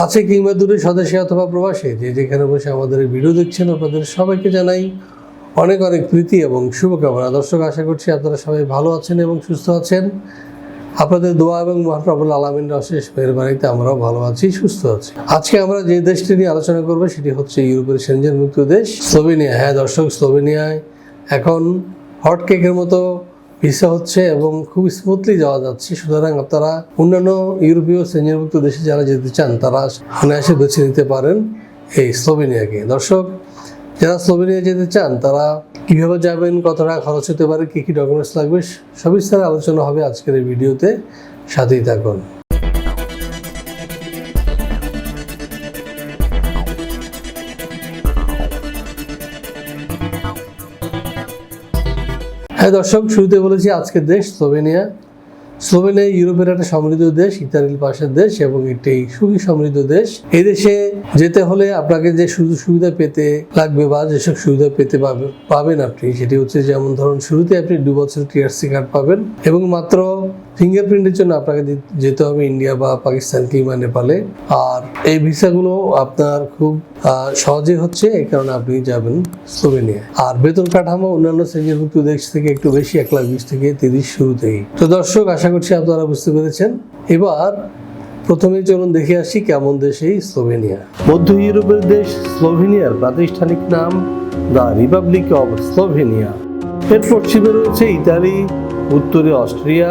কাছে কিংবা দূরে স্বদেশে অথবা প্রবাসে যে যেখানে বসে আমাদের ভিডিও দেখছেন, আপনাদের সবাইকে জানাই অনেক অনেক প্রীতি এবং শুভকামনা। দর্শক, আশা করছি আপনারা সবাই ভালো আছেন এবং সুস্থ আছেন। আপনাদের দোয়া এবং মহাপ্রবুল আলমিনের অশেষ বাড়িতে আমরাও ভালো আছি, সুস্থ আছি। আজকে আমরা যে দেশটি নিয়ে আলোচনা করব, সেটি হচ্ছে ইউরোপের সেনজেন মুক্ত দেশ, স্লোভেনিয়া। হ্যাঁ দর্শক, স্লোভেনিয়ায় এখন হট কেকের মতো ভিসা হচ্ছে এবং খুব স্মুথলি যাওয়া যাচ্ছে। সুতরাং আপনারা অন্যান্য ইউরোপীয় শ্রেণীভুক্ত দেশে যারা যেতে চান, তারা অনায়াসে বেছে নিতে পারেন এই স্লোভেনিয়াকে। দর্শক, যারা স্লোভেনিয়া যেতে চান, তারা কীভাবে যাবেন কত টাকা খরচ হতে পারে, কী কী ডকুমেন্টস লাগবে, সবিস্তারে আলোচনা হবে আজকের এই ভিডিওতে। সাথেই থাকুন। হ্যাঁ দর্শক, শুরুতে বলেছি আজকের দেশ স্লোভেনিয়া। স্লোভেনিয়া ইউরোপের একটা সমৃদ্ধ দেশ, ইতালির পাশের দেশ এবং একটি সুখী সমৃদ্ধ দেশ। এই দেশে যেতে হলে আপনাকে যে সুযোগ সুবিধা পেতে লাগবে বা যেসব সুবিধা পেতে পাবে, পাবেন আপনি, সেটি হচ্ছে যেমন ধরুন, শুরুতে আপনি দু বছর টিআরসি কার্ড পাবেন এবং মাত্র ফিঙ্গারপ্রিন্টের জন্য আপনাকে যেতে হবে ইন্ডিয়া বা পাকিস্তান কিংবা নেপালে আর এই ভিসাগুলো আপনার খুব সহজে হচ্ছে, এই কারণে আপনি যাবেন স্লোভেনিয়া আর বেতন কাঠামো অন্যান্য শ্রেণীভুক্ত দেশ থেকে একটু বেশি, এক লাখ বিশ থেকে তিরিশ শুরুতেই। তো দর্শক, আশা করছি আপনারা বুঝতে পেরেছেন। এবার প্রথমে চলুন দেখে আসি কেমন দেশ এই স্লোভেনিয়া মধ্য ইউরোপের দেশ স্লোভেনিয়ার প্রাতিষ্ঠানিক নাম দ্য রিপাবলিক অব স্লোভেনিয়া এর পশ্চিমে রয়েছে ইতালি, উত্তরে অস্ট্রিয়া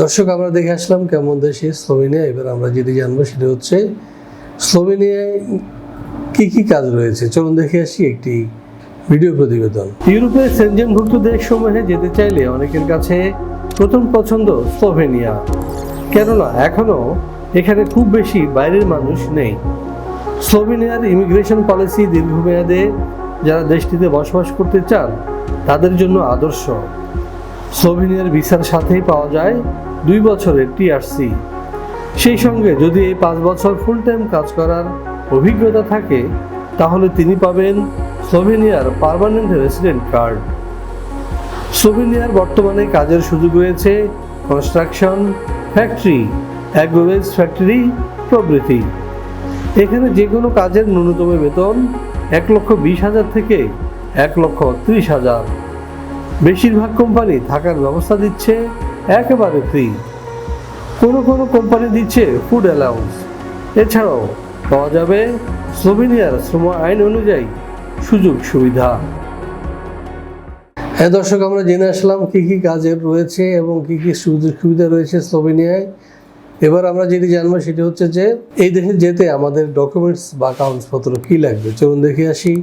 দর্শক, আমরা দেখে আসলাম কেমন দেশে স্লোভেনিয়া। এবার আমরা যেটি জানব সেটা হচ্ছে, স্লোভেনিয়ায় কি কি কাজ রয়েছে? চলুন দেখে আসি একটি ভিডিও প্রতিবেদন। ইউরোপে ইউরোপের সেনজেনভুক্ত দেশসমূহে যেতে চাইলে অনেকের কাছে প্রথম পছন্দ স্লোভেনিয়া। কেননা এখনও এখানে খুব বেশি বাইরের মানুষ নেই। স্লোভেনিয়ার ইমিগ্রেশন পলিসি দীর্ঘমেয়াদে যারা দেশটিতে বসবাস করতে চান, তাদের জন্য আদর্শ। স্লোভেনিয়ার ভিসার সাথেই পাওয়া যায় দুই বছরের টিআরসি। সেই সঙ্গে যদি এই পাঁচ বছর ফুল টাইম কাজ করার অভিজ্ঞতা থাকে, তাহলে তিনি পাবেন সোভিনিয়ার পারমানেন্ট রেসিডেন্ট কার্ড। সোভিনিয়ার বর্তমানে কাজের সুযোগ রয়েছে কনস্ট্রাকশন ফ্যাক্টরি অ্যাগ্রোভেজ ফ্যাক্টরি, প্রভৃতি। এখানে যে কোনো কাজের ন্যূনতম বেতন এক লক্ষ বিশ হাজার থেকে এক লক্ষ ত্রিশ হাজার। বেশিরভাগ কোম্পানি থাকার ব্যবস্থা দিচ্ছে একেবারে ফ্রি কোনো কোনো কোম্পানি দিচ্ছে ফুড অ্যালাউন্স এছাড়াও পাওয়া যাবে স্লোভেনিয়ার শ্রম আইন অনুযায়ী সুযোগ সুবিধা। হ্যাঁ দর্শক, আমরা জেনে আসলাম কী কী কাজের রয়েছে এবং কী কী সুযোগ সুবিধা রয়েছে স্লোভেনিয়ায় এবার আমরা যেটি জানব সেটি হচ্ছে যে, এই দেশে যেতে আমাদের ডকুমেন্টস বা কাগজপত্র কী লাগবে? চলুন দেখে আসি।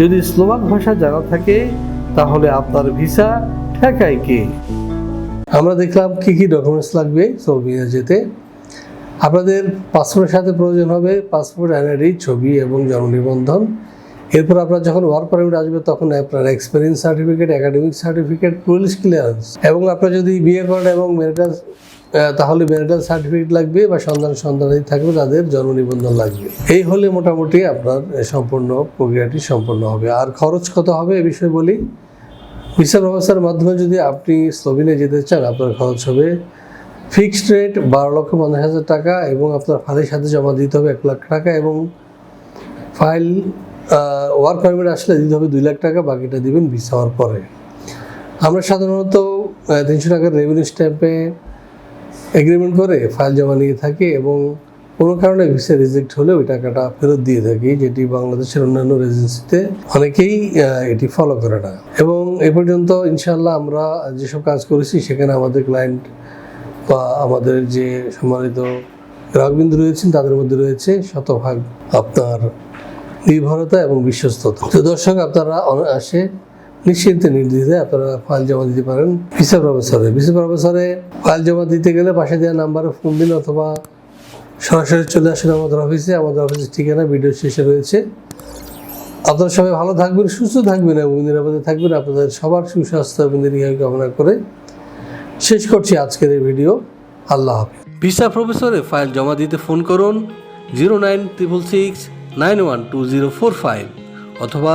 যদি স্লোভাক ভাষা জানা থাকে, তাহলে আপনার ভিসা ঠেকায় কে? আমরা দেখলাম কি কি ডকুমেন্টস লাগবে স্লোভেনিয়া যেতে। আপনাদের পাসপোর্টের সাথে প্রয়োজন হবে পাসপোর্ট এনআইডি ছবি এবং জন্ম নিবন্ধন এরপর আপনার যখন ওয়ার্ক পারমিট আসবে, তখন আপনার experience certificate academic certificate police clearance এবং আপনার যদি বিয়ে করেন এবং মেরিটাল তাহলে ম্যারিটাল সার্টিফিকেট লাগবে বা সন্তান সন্তানাদি থাকবে, তাদের জন্ম নিবন্ধন লাগবে। এই হলে মোটামুটি আপনার সম্পূর্ণ প্রক্রিয়াটি সম্পন্ন হবে। আর খরচ কত হবে, এ বিষয়ে বলি? ভিসা ব্যবস্থার মাধ্যমে যদি আপনি স্লোভেনিয়া যেতে চান, আপনার খরচ হবে ফিক্সড রেট বারো লক্ষ পঞ্চাশ হাজার টাকা এবং আপনার ফাইলের সাথে জমা দিতে হবে এক লাখ টাকা এবং ফাইল ওয়ার্ক পারমিট আসলে দিতে হবে দুই লাখ টাকা, বাকিটা দিবেন ভিসা হওয়ার পরে। আমরা সাধারণত তিনশো টাকার রেভিনিউ স্ট্যাম্পে এগ্রিমেন্ট করে ফাইল জমা নিয়ে থাকি এবং কোনো কারণে ভিসা রিজেক্ট হলে ওই টাকাটা ফেরত দিয়ে থাকি, যেটি বাংলাদেশের অন্যান্য রেজেন্সিতে অনেকেই এটি ফলো করে না। এবং এ পর্যন্ত ইনশাল্লাহ আমরা যেসব কাজ করেছি, সেখানে আমাদের ক্লায়েন্ট বা আমাদের যে সম্মানিত গ্রাহকবিন্দু রয়েছেন, তাদের মধ্যে রয়েছে শতভাগ আপনার নির্ভরতা এবং বিশ্বস্ততা। তো দর্শক, আপনারা আসে নিশ্চিন্তে নির্দ্বিধায় আপনারা ফাইল জমা দিতে পারেন। ভিসা প্রফেসরে ভিসা প্রফেসরে ফাইল জমা দিতে গেলে পাশে দেওয়া নাম্বারে ফোন দিন অথবা সরাসরি চলে আসেন আমাদের অফিসে আমাদের অফিসের ঠিকানা ভিডিও শেষে রয়েছে। আপনারা সবাই ভালো থাকবেন, সুস্থ থাকবেন এবং নিরাপদে থাকবেন। আপনাদের সবার সুস্বাস্থ্য এবং দীর্ঘায়ু কামনা করে শেষ করছি আজকের এই ভিডিও আল্লাহ হাফিজ। ভিসা প্রফেসরে ফাইল জমা দিতে ফোন করুন। Zero nine triple six nine one two zero four five অথবা